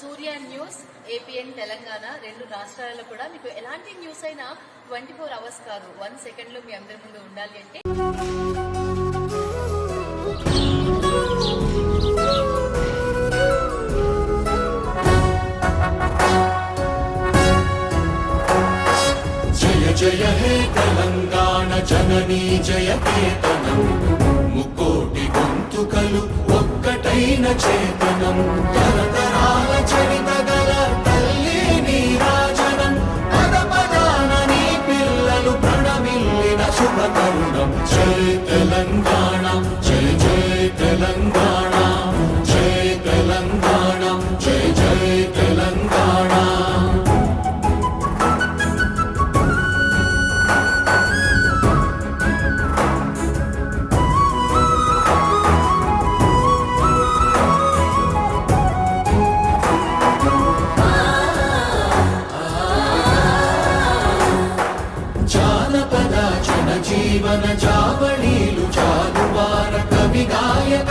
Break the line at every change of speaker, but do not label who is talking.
సూర్య news APN Telangana రెండు రాష్ట్రాలలో కూడా మీకు ఎలాంటి న్యూస్ అయినా ట్వంటీ ఫోర్ అవర్స్ కాదు. వన్ సెకండ్లో మీ అందరి ముందు ఉండాలి అంటే
జయ జయ హే తెలంగాణ జననీ జయ కేతనం. ముకోటి గొంతుకలు ఒక్కటైన చేతనం. ప్రణమిల్లిన జై తెలంగాణ. జీవన జావళీలు జాలువార కవి గాయక